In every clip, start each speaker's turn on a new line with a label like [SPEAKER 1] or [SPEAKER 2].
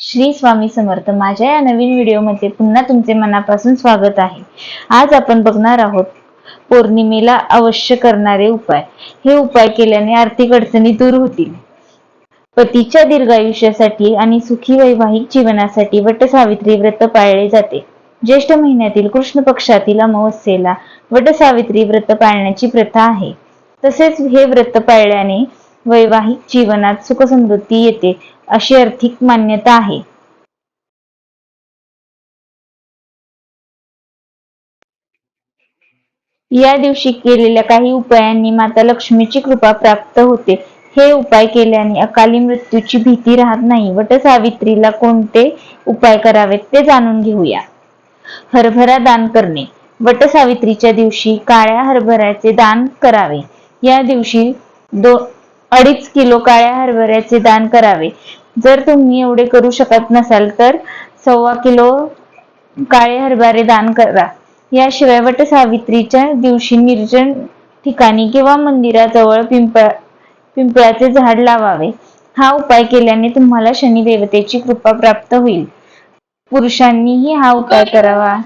[SPEAKER 1] श्री स्वामी समर्थ माझ्या या नवीन व्हिडिओमध्ये पुन्हा तुमचे मनापासून स्वागत आहे. आज आपण बघणार आहोत पौर्णिमेला अवश्य करणारे उपाय. हे उपाय केल्याने आर्थिक अडचणी दूर होतील. पतीच्या दीर्घायुष्यासाठी आणि सुखी वैवाहिक जीवनासाठी वटसावित्री व्रत पाळले जाते. ज्येष्ठ महिन्यातील कृष्ण पक्षातील अमावस्येला वटसावित्री व्रत पाळण्याची प्रथा आहे. तसेच हे व्रत पाळल्याने वैवाहिक जीवनात सुखसमृद्धी येते. अशी आर्थिक मान्यता आहे. या दिवशी केलेल्या काही उपायांनी माता लक्ष्मीची कृपा प्राप्त होते. हे उपाय केल्याने अकाली मृत्यूची भीती राहत नाही वटसावित्रीला कोणते उपाय करावेत ते जाणून घेऊया. हरभरा दान करणे. वटसावित्रीच्या दिवशी काळ्या हरभऱ्याचे दान करावे. या दिवशी दो अडीच किलो काळ्या हरभऱ्याचे दान करावे. जर तुम्ही एवढे करू शकत नसाल तर सव्वा किलो काळे हरभरे दान करा. याशिवाय वट सावित्रीच्या दिवशी निर्जन ठिकाणी किंवा मंदिराजवळ पिंपळ पिंपळाचे झाड लावावे. हा उपाय केल्याने तुम्हाला शनी देवतेची कृपा प्राप्त होईल. पुरुषांनीही हा उपाय करावा.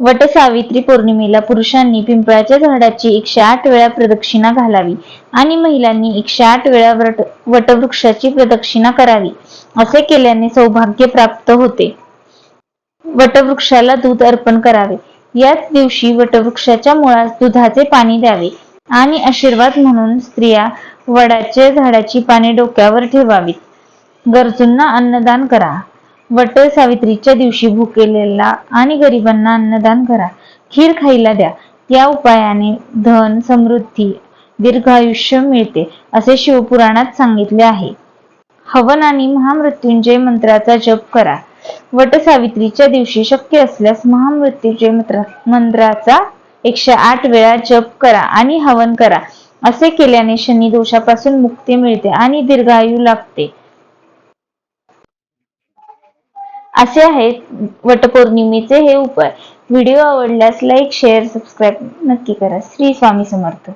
[SPEAKER 1] वटसावित्री पौर्णिमेला पुरुषांनी पिंपळाच्या झाडाची एकशे आठ वेळा प्रदक्षिणा घालावी आणि महिलांनी एकशे आठ वेळा वट वटवृक्षाची प्रदक्षिणा करावी असे केल्याने सौभाग्य प्राप्त होते. वटवृक्षाला दूध अर्पण करावे. याच दिवशी वटवृक्षाच्या मुळास दुधाचे पाणी द्यावे आणि आशीर्वाद म्हणून स्त्रिया वडाच्या झाडाची पाने डोक्यावर ठेवावीत. गरजूंना अन्नदान करा. वट सावित्रीच्या दिवशी भुकेलेला आणि गरिबांना अन्नदान करा. खीर खायला द्या. या उपायाने धन समृद्धी दीर्घायुष्य मिळते असे शिवपुराणात सांगितले आहे. हवन आणि महामृत्युंजय मंत्राचा जप करा. वट सावित्रीच्या दिवशी शक्य असल्यास महामृत्युंजय मंत्र मंत्राचा एकशे आठ वेळा जप करा आणि हवन करा. असे केल्याने शनी दोषापासून मुक्ती मिळते आणि दीर्घायू लागते असे आहेत वटपौर्णिमेचे हे उपाय. व्हिडिओ आवडल्यास लाईक शेअर सबस्क्राईब नक्की करा. श्री स्वामी समर्थ.